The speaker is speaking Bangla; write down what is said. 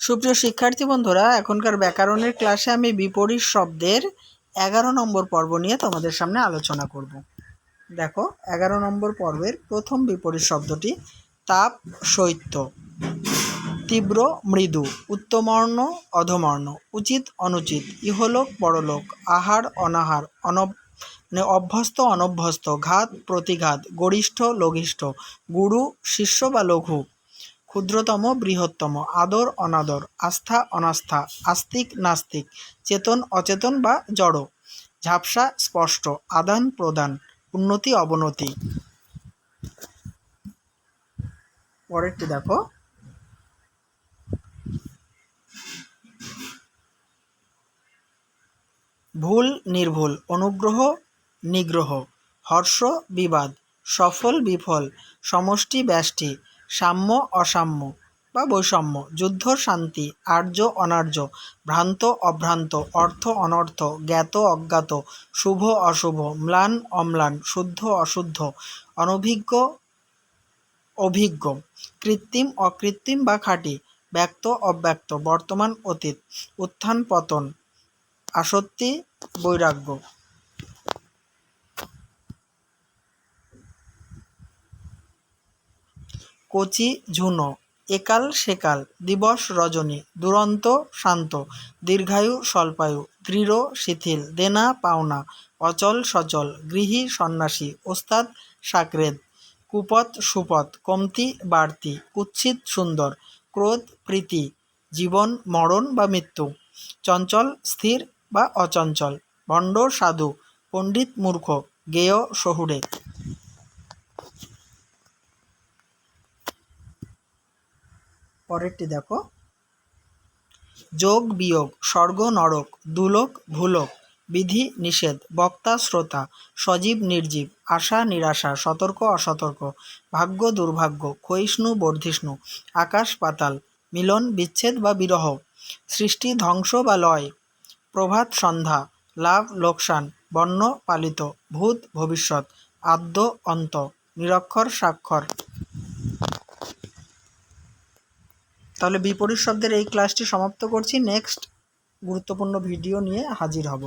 সুপ্রিয় শিক্ষার্থী বন্ধুরা, এখনকার ব্যাকরণের ক্লাসে আমি বিপরীত শব্দের এগারো নম্বর পর্ব নিয়ে তোমাদের সামনে আলোচনা করব। দেখো, এগারো নম্বর পর্বের প্রথম বিপরীত শব্দটি তাপ, শৈত্য, তীব্র, মৃদু, উত্তমর্ণ, অধমর্ণ, উচিত, অনুচিত, ইহলোক, পরলোক, আহার, অনাহার অন মানে অভ্যস্ত, অনভ্যস্ত, ঘাত, প্রতিঘাত, গরিষ্ঠ, লঘিষ্ঠ, গুরু, শিষ্য বা লঘু। ক্ষুদ্রতম, বৃহত্তম, আদর, অনাদর, আস্থা, অনাস্থা, আস্তিক, নাস্তিক, চেতন, অচেতন বা জড়, ঝাপসা, স্পষ্ট, আদান প্রদান, উন্নতি, অবনতি। পরেরটি দেখো। ভুল, নির্ভুল, অনুগ্রহ, নিগ্রহ, হর্ষ, বিবাদ, সফল, বিফল, সমষ্টি, ব্যষ্টি সাম্য, অসাম্য বা বৈষম্য, যুদ্ধ, শান্তি, আর্য, অনার্য, ভ্রান্ত, অভ্রান্ত, অর্থ, অনর্থ, জ্ঞাত, অজ্ঞাত, শুভ, অশুভ, ম্লান, অম্লান, শুদ্ধ, অশুদ্ধ, অনভিজ্ঞ, অভিজ্ঞ, কৃত্রিম, অকৃত্রিম বা খাঁটি, ব্যক্ত, অব্যক্ত, বর্তমান, অতীত, উত্থান, পতন, আসক্তি, বৈরাগ্য। কচি ঝুনো, একাল সেকাল, দিবস রজনী, দুরন্ত শান্ত, দীর্ঘায়ু স্বল্পায়ু, দৃঢ় শিথিল, দেনা পাওনা, অচল সচল, গৃহী সন্ন্যাসী, ওস্তাদ সাকরেদ, কুপথ সুপথ, কমতি বাড়তি কুৎসিত সুন্দর, ক্রোধ প্রীতি, জীবন, মরণ বা মৃত্যু, চঞ্চল স্থির বা অচঞ্চল, ভণ্ড সাধু, পণ্ডিত মূর্খ, গেয় শহুরে পরেরটি দেখো। যোগ, বিয়োগ, স্বর্গ, নরক, দুলোক, ভূলোক, বিধি, নিষেধ, বক্তা, শ্রোতা, সজীব, নির্জীব, আশা, নিরাশা, সতর্ক, অসতর্ক, ভাগ্য, দুর্ভাগ্য, ক্ষয়িষ্ণু, বর্ধিষ্ণু, আকাশ, পাতাল, মিলন, বিচ্ছেদ বা বিরহ, সৃষ্টি, ধ্বংস বা লয়, প্রভাত, সন্ধ্যা, লাভ, লোকসান বর্ণ পালিত, ভূত, ভবিষ্যৎ, আদ্য, অন্ত, নিরক্ষর, স্বাক্ষর। তাহলে বিপরীত শব্দের এই ক্লাসটি সমাপ্ত করছি। নেক্সট গুরুত্বপূর্ণ ভিডিও নিয়ে হাজির হব।